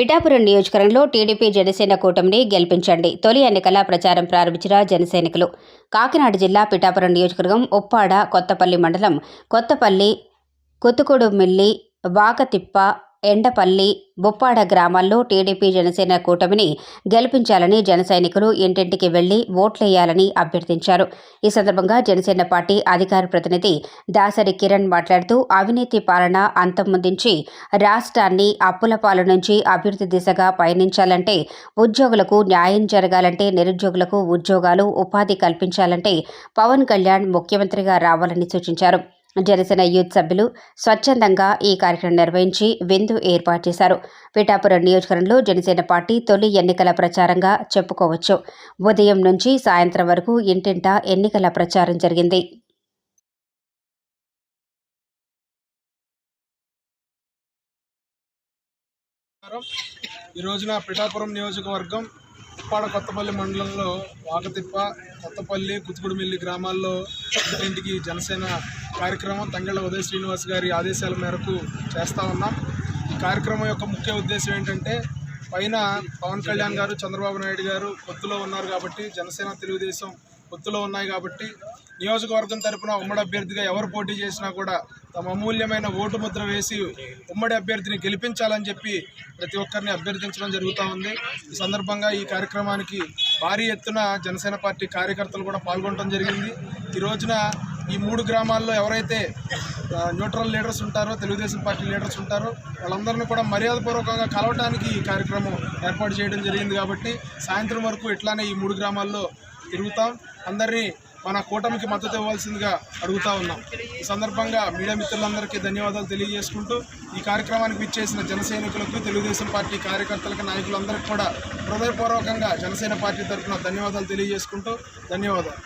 పిఠాపురం నియోజకవర్గంలో టీడీపీ జనసేన కూటమిని గెలిపించండి. తొలి ఎన్నికల ప్రచారం ప్రారంభించిన జనసైనికులు. కాకినాడ జిల్లా పిఠాపురం నియోజకవర్గం ఉప్పాడ కొత్తపల్లి మండలం కొత్తపల్లి కుతుకుడుమిల్లి వాకతిప్ప ఎండపల్లి బుప్పాడ గ్రామాల్లో టీడీపీ జనసేన కూటమిని గెలిపించాలని జనసైనికులు ఇంటింటికి వెళ్ళి ఓట్లేయాలని అభ్యర్థించారు. ఈ సందర్భంగా జనసేన పార్టీ అధికార ప్రతినిధి దాసరి కిరణ్ మాట్లాడుతూ అవినీతి పాలన అంతమొందించి రాష్ట్రాన్ని అప్పుల పాలు నుంచి అభివృద్ధి దిశగా పయనించాలంటే ఉద్యోగులకు న్యాయం జరగాలంటే నిరుద్యోగులకు ఉద్యోగాలు ఉపాధి కల్పించాలంటే పవన్ కళ్యాణ్ ముఖ్యమంత్రిగా రావాలని సూచించారు. జనసేన యూత్ సభ్యులు స్వచ్ఛందంగా ఈ కార్యక్రమం నిర్వహించి విందు ఏర్పాటు చేశారు పిఠాపురం నియోజకవర్గంలో జనసేన పార్టీ తొలి ఎన్నికల ప్రచారంగా చెప్పుకోవచ్చు ఉదయం నుంచి సాయంత్రం వరకు ఇంటింటా ఎన్నికల ప్రచారం జరిగింది నమస్కారం. ఈ రోజున పిఠాపురం నియోజకవర్గం ఉప్పాడ కొత్తపల్లి మండలంలో వాకతిప్ప కొత్తపల్లి కుతుకుడుమిల్లి గ్రామాల్లో ఇంటింటికి జనసేన కార్యక్రమం తంగళ్ళ ఉదయ శ్రీనివాస్ గారి ఆదేశాల మేరకు చేస్తూ ఉన్నాం. ఈ కార్యక్రమం యొక్క ముఖ్య ఉద్దేశం ఏంటంటే పైన పవన్ కళ్యాణ్ గారు చంద్రబాబు నాయుడు గారు పొత్తులో ఉన్నారు కాబట్టి జనసేన తెలుగుదేశం పొత్తులో ఉన్నాయి కాబట్టి నియోజకవర్గం తరపున ఉమ్మడి అభ్యర్థిగా ఎవరు పోటీ చేసినా కూడా తమ అమూల్యమైన ఓటు ముద్ర వేసి ఉమ్మడి అభ్యర్థిని గెలిపించాలని చెప్పి ప్రతి ఒక్కరిని అభ్యర్థించడం జరుగుతూ ఉంది. ఈ సందర్భంగా ఈ కార్యక్రమానికి భారీ ఎత్తున జనసేన పార్టీ కార్యకర్తలు కూడా పాల్గొనడం జరిగింది. ఈ రోజున ఈ మూడు గ్రామాల్లో ఎవరైతే న్యూట్రల్ లీడర్స్ ఉంటారో తెలుగుదేశం పార్టీ లీడర్స్ ఉంటారో వాళ్ళందరినీ కూడా మర్యాదపూర్వకంగా కలవటానికి ఈ కార్యక్రమం ఏర్పాటు చేయడం జరిగింది కాబట్టి సాయంత్రం వరకు ఇట్లానే ఈ మూడు గ్రామాల్లో తిరుగుతాం. అందరినీ మన కూటమికి మద్దతు ఇవ్వాల్సిందిగా అడుగుతా ఉన్నాం. ఈ సందర్భంగా మీడియా మిత్రులందరికీ ధన్యవాదాలు తెలియజేసుకుంటూ ఈ కార్యక్రమానికి విచ్చేసిన జన తెలుగుదేశం పార్టీ కార్యకర్తలకు నాయకులందరికీ కూడా హృదయపూర్వకంగా జనసేన పార్టీ తరఫున ధన్యవాదాలు తెలియజేసుకుంటూ ధన్యవాదాలు.